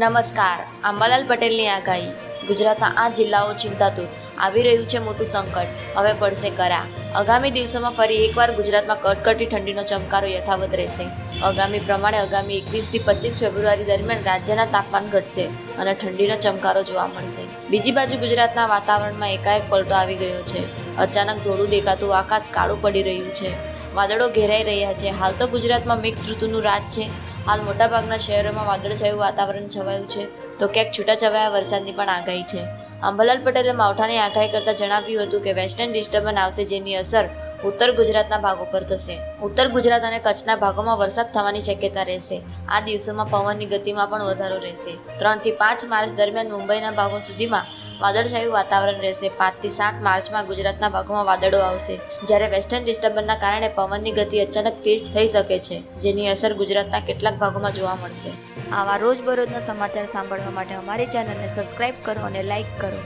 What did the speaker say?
નમસ્કાર આંબાલાલ પટેલની આગાહી. ગુજરાતના આ જિલ્લાઓ ચિંતાતુર. આવી રહ્યું છે મોટું સંકટ. હવે પડશે કરા. આગામી દિવસોમાં ફરી એકવાર ગુજરાતમાં કડકડતી ઠંડીનો ચમકારો યથાવત રહેશે. આગામી પ્રમાણે આગામી એકવીસથી પચીસ ફેબ્રુઆરી દરમિયાન રાજ્યના તાપમાન ઘટશે અને ઠંડીનો ચમકારો જોવા મળશે. બીજી બાજુ ગુજરાતના વાતાવરણમાં એકાએક પલટો આવી ગયો છે. અચાનક ધોળું દેખાતું આકાશ કાળું પડી રહ્યું છે. વાદળો ઘેરાઈ રહ્યા છે. હાલ તો ગુજરાતમાં મિક્સ ઋતુનું રાજ છે. હાલ મોટાભાગના શહેરોમાં વાદળછાયું વાતાવરણ છવાયું છે. તો ક્યાંક છૂટાછવાયા વરસાદની પણ આગાહી છે. અંબાલાલ પટેલે માવઠાની આગાહી કરતાં જણાવ્યું હતું કે વેસ્ટર્ન ડિસ્ટર્બન્સ આવશે જેની અસર ઉત્તર ગુજરાતના ભાગો પર થશે. ઉત્તર ગુજરાત અને કચ્છના ભાગોમાં વરસાદ થવાની શક્યતા રહેશે. આ દિવસોમાં પવનની ગતિમાં પણ વધારો રહેશે. ત્રણથી પાંચ માર્ચ દરમિયાન મુંબઈના ભાગો સુધીમાં વાદળછાયું વાતાવરણ રહેશે. પાંચથી સાત માર્ચમાં ગુજરાતના ભાગોમાં વાદળો આવશે. જ્યારે વેસ્ટર્ન ડિસ્ટર્બન્સના કારણે પવનની ગતિ અચાનક તેજ થઈ શકે છે, જેની અસર ગુજરાતના કેટલાક ભાગોમાં જોવા મળશે. આવા રોજબરોજના સમાચાર સાંભળવા માટે અમારી ચેનલને સબસ્ક્રાઇબ કરો અને લાઇક કરો.